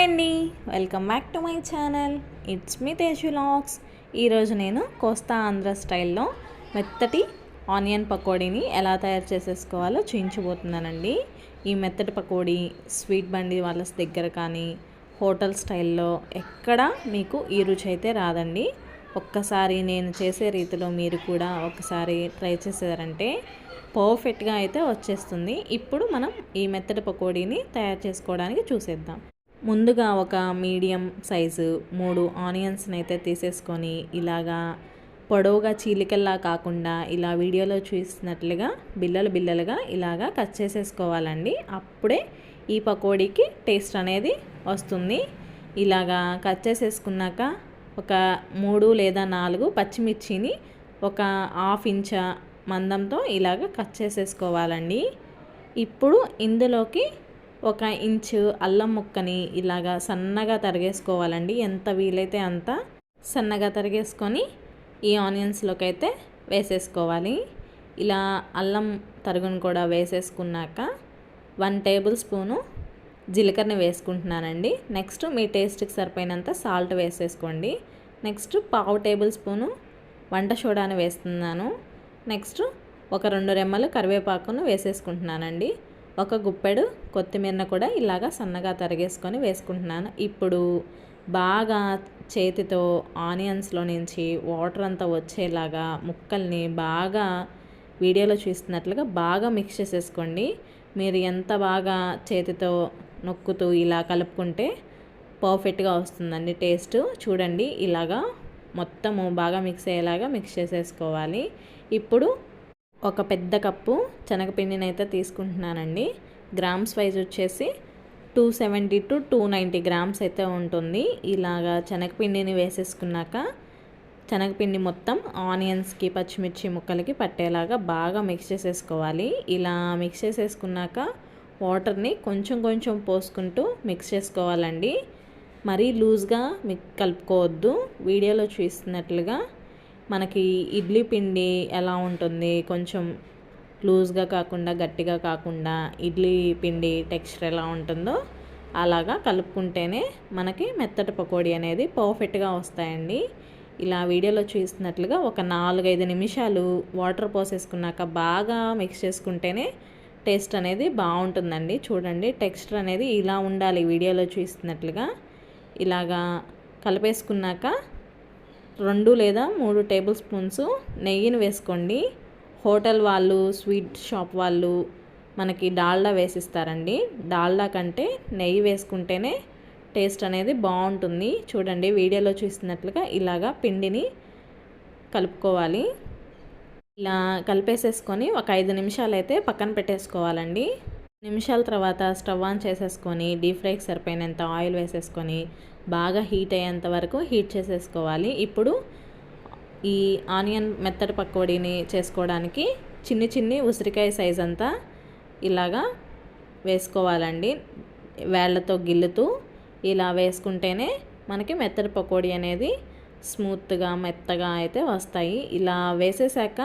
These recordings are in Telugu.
హాయ్ అండి welcome back to my channel it's me Teju lakhs ఈరోజు నేను కోస్తా ఆంధ్ర స్టైల్లో మెత్తటి ఆనియన్ పకోడీని ఎలా తయారు చేసేసుకోవాలో చూయించబోతున్నానండి. ఈ మెత్తటి పకోడీ స్వీట్ బండి వాళ్ళ దగ్గర కానీ హోటల్ స్టైల్లో ఎక్కడ మీకు ఈ రుచి అయితే రాదండి. ఒక్కసారి నేను చేసే రీతిలో మీరు కూడా ఒకసారి ట్రై చేసారంటే పర్ఫెక్ట్గా అయితే వచ్చేస్తుంది. ఇప్పుడు మనం ఈ మెత్తటి పకోడీని తయారు చేసుకోవడానికి చూసేద్దాం. ముందుగా ఒక మీడియం సైజు మూడు ఆనియన్స్ని అయితే తీసేసుకొని ఇలాగా పొడవుగా చీలికల్లా కాకుండా ఇలా వీడియోలో చూసినట్లుగా బిల్లలు బిల్లలుగా ఇలాగా కట్ చేసేసుకోవాలండి. అప్పుడే ఈ పకోడీకి టేస్ట్ అనేది వస్తుంది. ఇలాగా కట్ చేసేసుకున్నాక ఒక మూడు లేదా నాలుగు పచ్చిమిర్చిని ఒక హాఫ్ ఇంచ మందంతో ఇలాగ కట్ చేసేసుకోవాలండి. ఇప్పుడు ఇందులోకి ఒక ఇంచు అల్లం ముక్కని ఇలాగా సన్నగా తరిగేసుకోవాలండి. ఎంత వీలైతే అంత సన్నగా తరిగేసుకొని ఈ ఆనియన్స్లోకి అయితే వేసేసుకోవాలి. ఇలా అల్లం తరుగును కూడా వేసేసుకున్నాక వన్ టేబుల్ స్పూను జీలకర్రని వేసుకుంటున్నానండి. నెక్స్ట్ మీ టేస్ట్కి సరిపోయినంత సాల్ట్ వేసేసుకోండి. నెక్స్ట్ పావు టేబుల్ స్పూను వంట సోడాని వేస్తున్నాను. నెక్స్ట్ ఒక రెండు రెమ్మలు కరివేపాకును వేసేసుకుంటున్నానండి. ఒక గుప్పెడు కొత్తిమీరను కూడా ఇలాగా సన్నగా తరిగేసుకొని వేసుకుంటున్నాను. ఇప్పుడు బాగా చేతితో ఆనియన్స్లో నుంచి వాటర్ అంతా వచ్చేలాగా ముక్కల్ని బాగా వీడియోలో చూస్తున్నట్లుగా బాగా మిక్స్ చేసేసుకోండి. మీరు ఎంత బాగా చేతితో నొక్కుతూ ఇలా కలుపుకుంటే పర్ఫెక్ట్గా వస్తుందండి టేస్ట్. చూడండి ఇలాగా మొత్తము బాగా మిక్స్ అయ్యేలాగా మిక్స్ చేసేసుకోవాలి. ఇప్పుడు ఒక పెద్ద కప్పు శనగపిండిని అయితే తీసుకుంటున్నానండి. గ్రామ్స్ వైజ్ వచ్చేసి two seventy to two ninety grams అయితే ఉంటుంది. ఇలాగా శనగపిండిని వేసేసుకున్నాక శనగపిండి మొత్తం ఆనియన్స్కి పచ్చిమిర్చి ముక్కలకి పట్టేలాగా బాగా మిక్స్ చేసేసుకోవాలి. ఇలా మిక్స్ చేసేసుకున్నాక వాటర్ని కొంచెం కొంచెం పోసుకుంటూ మిక్స్ చేసుకోవాలండి. మరీ లూజ్గా మిక్ కలుపుకోవద్దు. వీడియోలో చూస్తున్నట్లుగా మనకి ఇడ్లీ పిండి ఎలా ఉంటుంది? కొంచెం లూజ్గా కాకుండా గట్టిగా కాకుండా ఇడ్లీ పిండి టెక్స్చర్ ఎలా ఉంటుందో అలాగా కలుపుకుంటేనే మనకి మెత్తటి పకోడీ అనేది పర్ఫెక్ట్గా వస్తాయండి. ఇలా వీడియోలో చూస్తున్నట్లుగా ఒక నాలుగైదు నిమిషాలు వాటర్ పోసేసుకున్నాక బాగా మిక్స్ చేసుకుంటేనే టేస్ట్ అనేది బాగుంటుందండి. చూడండి టెక్స్చర్ అనేది ఇలా ఉండాలి వీడియోలో చూస్తున్నట్లుగా ఇలాగా కలిపేసుకున్నాక రెండు లేదా మూడు టేబుల్ స్పూన్స్ నెయ్యిని వేసుకోండి. హోటల్ వాళ్ళు స్వీట్ షాప్ వాళ్ళు మనకి డాల్డా వేసిస్తారండి. డాల్డా కంటే నెయ్యి వేసుకుంటేనే టేస్ట్ అనేది బాగుంటుంది. చూడండి వీడియోలో చూసినట్లుగా ఇలాగా పిండిని కలుపుకోవాలి. ఇలా కలిపేసేసుకొని ఒక ఐదు నిమిషాలు అయితే పక్కన పెట్టేసుకోవాలండి. నిమిషాల తర్వాత స్టవ్ ఆన్ చేసేసుకొని డీప్ ఫ్రైకి సరిపోయినంత ఆయిల్ వేసేసుకొని బాగా హీట్ అయ్యేంత వరకు హీట్ చేసేసుకోవాలి. ఇప్పుడు ఈ ఆనియన్ మెత్తటి పకోడీని చేసుకోవడానికి చిన్ని చిన్ని ఉసిరికాయ సైజ్ అంతా ఇలాగా వేసుకోవాలండి. వేళ్ళతో గిల్లుతూ ఇలా వేసుకుంటేనే మనకి మెత్తటి పకోడీ అనేది స్మూత్గా మెత్తగా అయితే వస్తాయి. ఇలా వేసేసాక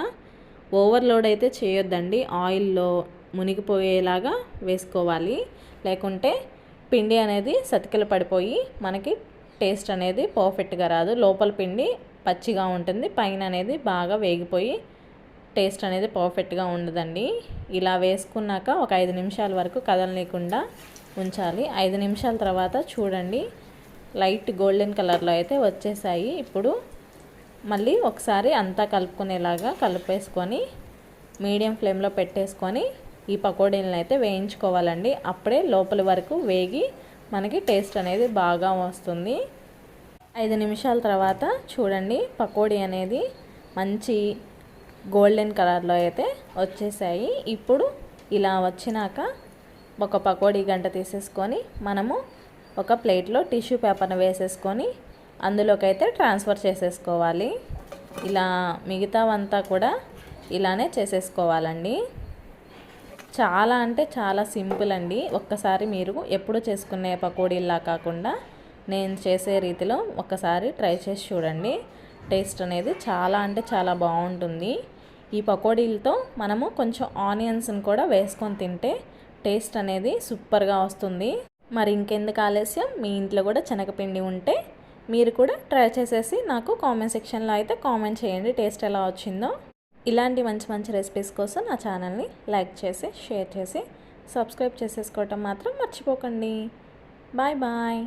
ఓవర్లోడ్ అయితే చేయొద్దండి. ఆయిల్లో మునిగిపోయేలాగా వేసుకోవాలి. లేకుంటే పిండి అనేది సతికిల పడిపోయి మనకి టేస్ట్ అనేది పర్ఫెక్ట్గా రాదు. లోపల పిండి పచ్చిగా ఉంటుంది. పైన అనేది బాగా వేగిపోయి టేస్ట్ అనేది పర్ఫెక్ట్గా ఉండదండి. ఇలా వేసుకున్నాక ఒక ఐదు నిమిషాల వరకు కదలనీయకుండా ఉంచాలి. ఐదు నిమిషాల తర్వాత చూడండి. లైట్ గోల్డెన్ కలర్లో అయితే వచ్చేసాయి. ఇప్పుడు మళ్ళీ ఒకసారి అంతా కలుపుకునేలాగా కలిపేసుకొని మీడియం ఫ్లేమ్లో పెట్టేసుకొని ఈ పకోడీలను అయితే వేయించుకోవాలండి. అప్పుడే లోపల వరకు వేగి మనకి టేస్ట్ అనేది బాగా వస్తుంది. ఐదు నిమిషాల తర్వాత చూడండి పకోడీ అనేది మంచి గోల్డెన్ కలర్లో అయితే వచ్చేసాయి. ఇప్పుడు ఇలా వచ్చినాక ఒక పకోడీ గంట తీసేసుకొని మనము ఒక ప్లేట్లో టిష్యూ పేపర్ను వేసేసుకొని అందులోకైతే ట్రాన్స్ఫర్ చేసేసుకోవాలి. ఇలా మిగతావంతా కూడా ఇలానే చేసేసుకోవాలండి. చాలా అంటే చాలా సింపుల్ అండి. ఒక్కసారి మీరు ఎప్పుడు చేసుకునే పకోడీలా కాకుండా నేను చేసే రీతిలో ఒక్కసారి ట్రై చేసి చూడండి. టేస్ట్ అనేది చాలా అంటే చాలా బాగుంటుంది. ఈ పకోడీలతో మనము కొంచెం ఆనియన్స్ని కూడా వేసుకొని తింటే టేస్ట్ అనేది సూపర్గా వస్తుంది. మరి ఇంకెందుకు ఆలస్యం? మీ ఇంట్లో కూడా శనగపిండి ఉంటే మీరు కూడా ట్రై చేసేసి నాకు కామెంట్ సెక్షన్లో అయితే కామెంట్ చేయండి టేస్ట్ ఎలా వచ్చిందో. ఇలాంటి మంచి మంచి రెసిపీస్ కోసం నా ఛానల్ని లైక్ చేసి షేర్ చేసి సబ్స్క్రైబ్ చేసేసుకోవటం మాత్రం మర్చిపోకండి. Bye bye.